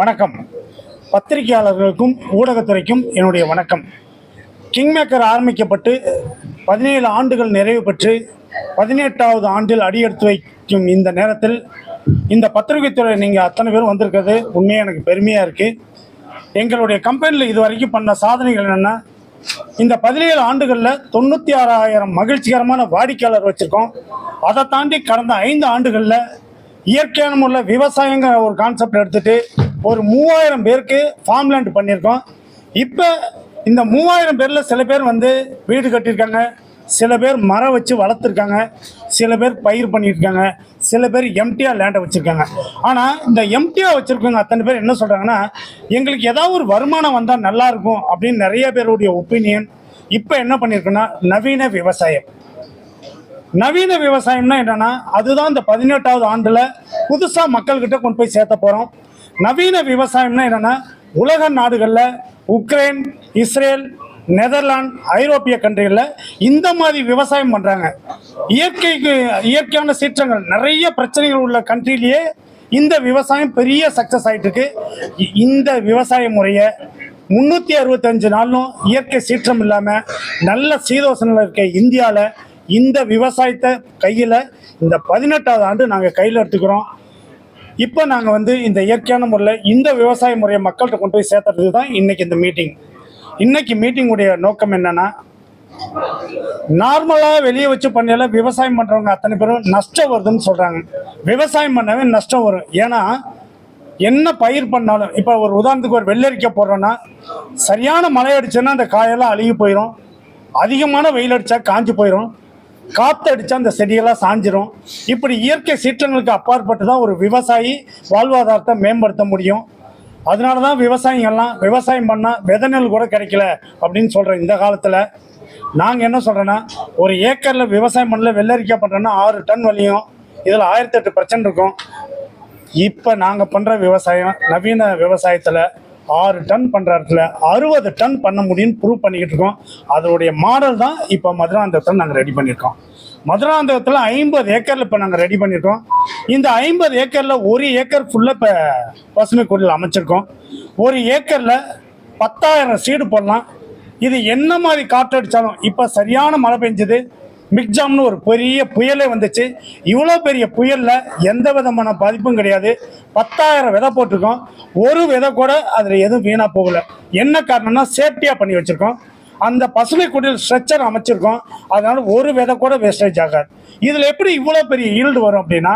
வணக்கம். பத்திரிகையாளர்களுக்கும் ஊடகத்துறைக்கும் என்னுடைய வணக்கம். கிங்மேக்கர் ஆரம்பிக்கப்பட்டு பதினேழு ஆண்டுகள் நிறைவு பெற்று பதினெட்டாவது ஆண்டில் அடியெடுத்து வைக்கும் இந்த நேரத்தில் இந்த பத்திரிகைத்துறை நீங்கள் அத்தனை பேரும் வந்திருக்கிறது. உண்மையாக எனக்கு பெருமையாக இருக்குது எங்களுடைய கம்பெனியில் இது வரைக்கும் பண்ண சாதனைகள் என்னென்னா இந்த பதினேழு ஆண்டுகளில் தொண்ணூற்றி ஆறாயிரம் மகிழ்ச்சிகரமான வாடிக்கையாளர் வச்சுருக்கோம். அதை தாண்டி கடந்த ஐந்து ஆண்டுகளில் இயற்கையான முறையில் விவசாயங்கிற ஒரு கான்செப்ட் எடுத்துகிட்டு ஒரு மூவாயிரம் பேருக்கு ஃபார்ம்லேண்ட் பண்ணியிருக்கோம். இப்போ இந்த மூவாயிரம் பேரில் சில பேர் வந்து வீடு கட்டியிருக்காங்க. சில பேர் மரம் வச்சு வளர்த்துருக்காங்க. சில பேர் பயிர் பண்ணியிருக்காங்க. சில பேர் எம்டிஆர் லேண்டை வச்சுருக்காங்க. ஆனால் இந்த எம்டிஆர் வச்சுருக்கவங்க அத்தனை பேர் என்ன சொல்கிறாங்கன்னா எங்களுக்கு ஏதாவது ஒரு வருமானம் வந்தால் நல்லாயிருக்கும் அப்படின்னு நிறைய பேருடைய ஒப்பீனியன் இப்போ என்ன பண்ணியிருக்குன்னா நவீன விவசாயம். நவீன விவசாயம்னா என்னென்னா அதுதான் இந்த பதினெட்டாவது ஆண்டில் புதுசாக மக்கள்கிட்ட கொண்டு போய் சேர்த்த போகிறோம் நவீன விவசாயம்னா என்னன்னா உலக நாடுகளில் உக்ரைன் இஸ்ரேல் நெதர்லாந்து ஐரோப்பிய கண்ட்ரிகளில் இந்த மாதிரி விவசாயம் பண்ணுறாங்க இயற்கைக்கு இயற்கையான சீற்றங்கள் நிறைய பிரச்சனைகள் உள்ள கண்ட்ரிலேயே இந்த விவசாயம் பெரிய சக்ஸஸ் ஆகிட்டு இந்த விவசாய முறையை முந்நூற்றி அறுபத்தஞ்சு நாளும் இயற்கை சீற்றம் இல்லாமல் நல்ல சீதோசனில் இருக்க இந்தியாவில் இந்த விவசாயத்தை கையில் இந்த பதினெட்டாவது ஆண்டு நாங்கள் கையில் எடுத்துக்கிறோம். இப்போ நாங்கள் வந்து இந்த இயற்கையான முறையில் இந்த விவசாய முறையை மக்கள்கிட்ட கொண்டு போய் சேர்த்துறது தான் இன்னைக்கு இந்த மீட்டிங் இன்னைக்கு மீட்டிங்குடைய நோக்கம் என்னன்னா நார்மலாக வெளியே வச்சு பண்ணல விவசாயம் பண்ணுறவங்க அத்தனை பேரும் நஷ்டம் வருதுன்னு சொல்கிறாங்க விவசாயம் பண்ணவே நஷ்டம் வரும். ஏன்னா என்ன பயிர் பண்ணாலும் இப்போ ஒரு உதாரணத்துக்கு ஒரு வெள்ளரிக்க போடுறோன்னா சரியான மழை அடிச்சுன்னா அந்த காயெல்லாம் அழுகி போயிடும் அதிகமான வெயில் அடித்தா காஞ்சு போயிடும் காத்தடிச்சா அந்த செடியெல்லாம் சாஞ்சிரும். இப்படி இயற்கை சீற்றங்களுக்கு அப்பாற்பட்டு தான் ஒரு விவசாயி வாழ்வாதாரத்தை மேம்படுத்த முடியும். அதனால தான் விவசாயிங்கெல்லாம் விவசாயம் பண்ணால் விதை நெல் கூட கிடைக்கல அப்படின்னு சொல்கிற இந்த காலத்தில். நாங்கள் என்ன சொல்கிறோன்னா ஒரு ஏக்கரில் விவசாயம் பண்ணல வெள்ளரிக்காய் பண்ணுறோன்னா ஆறு டன் வலியும். இதில் ஆயிரத்தி எட்டு பிரச்சனை இருக்கும். இப்போ நாங்கள் பண்ணுற விவசாயம் நவீன விவசாயத்தில் ஆறு டன் பண்ணுற இடத்துல அறுபது டன் பண்ண முடியும்னு ப்ரூவ் பண்ணிக்கிட்டு இருக்கோம். அதோடைய மாடல் தான் இப்போ மதுராந்தகத்தில் நாங்கள் ரெடி பண்ணியிருக்கோம். மதுராந்தகத்தில் ஐம்பது ஏக்கரில் இப்போ நாங்கள் ரெடி பண்ணியிருக்கோம் இந்த ஐம்பது ஏக்கரில் ஒரு ஏக்கர் ஃபுல்லாக இப்போ பசுமை குடில் அமைச்சிருக்கோம். ஒரு ஏக்கரில் பத்தாயிரம் சீடு போடலாம். இது என்ன மாதிரி காற்றடிச்சாலும் இப்போ சரியான மழை பெஞ்சது. மிக்ஜாம்னு ஒரு பெரிய புயலே வந்துச்சு. இவ்வளோ பெரிய புயலில் எந்த விதமான பாதிப்பும் கிடையாது. பத்தாயிரம் விதை போட்டிருக்கோம். ஒரு விதை கூட அதில் எதுவும் வீணாக போகலை. என்ன காரணம்னா சேஃப்டியாக பண்ணி வச்சுருக்கோம். அந்த பசுமை குடில் ஸ்ட்ரக்சர் அமைச்சிருக்கோம். அதனால ஒரு விதை கூட வேஸ்டேஜ் ஆகாது. இதில் எப்படி இவ்வளோ பெரிய ஈல்டு வரும் அப்படின்னா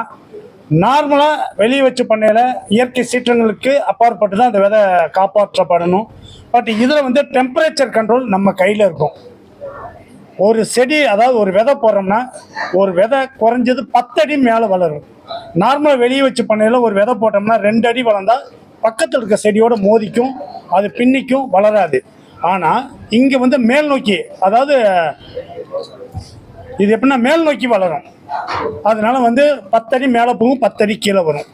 நார்மலாக வெளியே வச்சு பண்ணையில் இயற்கை சீற்றங்களுக்கு அப்பாற்பட்டு தான் அந்த விதை காப்பாற்றப்படணும். பட் இதில் வந்து டெம்பரேச்சர் கண்ட்ரோல் நம்ம கையில் இருக்கும். ஒரு செடி அதாவது ஒரு விதை போடுறோம்னா ஒரு விதை குறைஞ்சது பத்து அடி மேலே வளரும். நார்மலாக வெளியே வச்சு பண்ணையில் ஒரு விதை போட்டோம்னா ரெண்டு அடி வளர்ந்தா பக்கத்தில் இருக்க செடியோட மோதிக்கும் அது பின்னிக்கும் வளராது. ஆனால் இங்கே வந்து மேல் நோக்கி அதாவது இது எப்படின்னா மேல் நோக்கி வளரும். அதனால வந்து பத்தடி மேலே போகும் பத்தடி கீழே வரும்.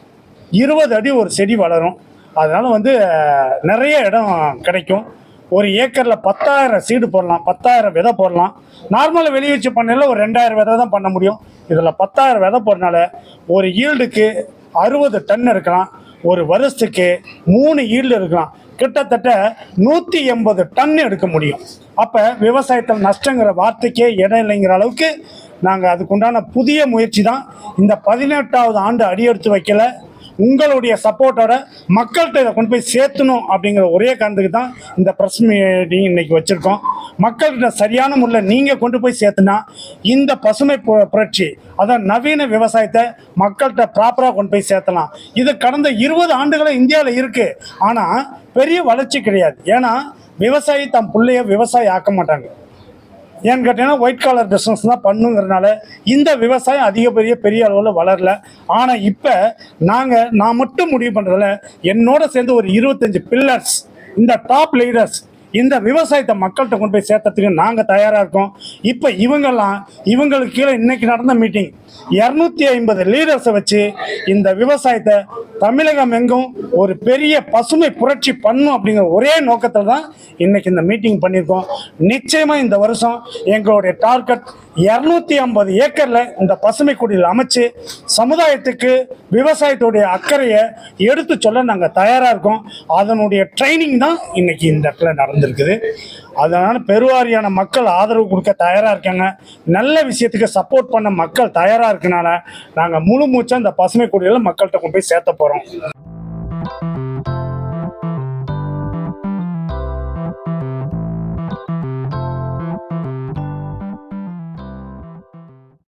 இருபது அடி ஒரு செடி வளரும். அதனால வந்து நிறைய இடம் கிடைக்கும். ஒரு ஏக்கரில் பத்தாயிரம் சீடு போடலாம் பத்தாயிரம் விதை போடலாம். நார்மலாக வெளியே வச்சு பண்ணையில் ஒரு ரெண்டாயிரம் விதை தான் பண்ண முடியும். இதில் பத்தாயிரம் விதை போடுறனால ஒரு ஈல்டுக்கு அறுபது டன் இருக்கலாம். ஒரு வருஷத்துக்கு மூணு ஈல்டு இருக்கலாம் கிட்டத்தட்ட நூற்றி எண்பது டன் எடுக்க முடியும். அப்போ விவசாயத்தில் நஷ்டங்கிற வார்த்தைக்கே இடம் இல்லைங்கிற அளவுக்கு நாங்கள் அதுக்குண்டான புதிய முயற்சி தான். இந்த பதினெட்டாவது ஆண்டு அடியெடுத்து வைக்கல. உங்களுடைய சப்போர்ட்டோட மக்கள்கிட்ட இதை கொண்டு போய் சேர்த்தணும் அப்படிங்கிற ஒரே காரணத்துக்கு தான் இந்த ப்ரெஸ் மீட்டிங் இன்னைக்கு வச்சுருக்கோம். மக்கள்கிட்ட சரியான முறையில் நீங்கள் கொண்டு போய் சேர்த்துனா இந்த பசுமை பு- புரட்சி அதான் நவீன விவசாயத்தை மக்கள்கிட்ட ப்ராப்பராக கொண்டு போய் சேர்த்தலாம். இது கடந்த இருபது ஆண்டுகளை இந்தியாவில் இருக்குது ஆனால் பெரிய வளர்ச்சி கிடையாது. ஏன்னா விவசாயி தம் பிள்ளைய விவசாயி ஆக்க மாட்டாங்க. ஏன்னு கேட்டீங்கன்னா ஒயிட் காலர் பிஸ்னஸ் தான் பண்ணுங்கிறனால இந்த விவசாயம் அதிக பெரிய பெரிய அளவில் வளரல. ஆனால் இப்போ நாங்கள் நான் மட்டும் முடிவு பண்ணுறதில்ல என்னோட சேர்ந்து ஒரு இருபத்தஞ்சு பில்லர்ஸ் இந்த டாப் லீடர்ஸ் இந்த விவசாயத்தை மக்கள்கிட்ட கொண்டு போய் சேர்த்ததுக்கு நாங்கள் தயாராக இருக்கோம். இப்போ இவங்கெல்லாம் இவங்களுக்கு கீழே இன்னைக்கு நடந்த மீட்டிங் இரநூத்தி ஐம்பது லீடர்ஸை வச்சு இந்த விவசாயத்தை தமிழகம் எங்கும் ஒரு பெரிய பசுமை புரட்சி பண்ணும் அப்படிங்கிற ஒரே நோக்கத்தில் தான் இன்னைக்கு இந்த மீட்டிங் பண்ணியிருக்கோம். நிச்சயமாக இந்த வருஷம் எங்களுடைய டார்கெட் இரநூத்தி ஐம்பது ஏக்கர்ல இந்த பசுமை குடியில் அமைச்சு சமுதாயத்துக்கு விவசாயத்துடைய அக்கறையை எடுத்து சொல்ல நாங்கள் தயாராக இருக்கோம். அதனுடைய ட்ரைனிங் தான் இன்னைக்கு இந்த இடத்துல நடந்திருக்குது. அதனால பெருவாரியான மக்கள் ஆதரவு கொடுக்க தயாராக இருக்காங்க. நல்ல விஷயத்துக்கு சப்போர்ட் பண்ண மக்கள் தயாராக இருக்கனால நாங்கள் முழு மூச்சா இந்த பசுமை குடியில் மக்கள்கிட்ட கொண்டு போய் சேர்த்த போகிறோம்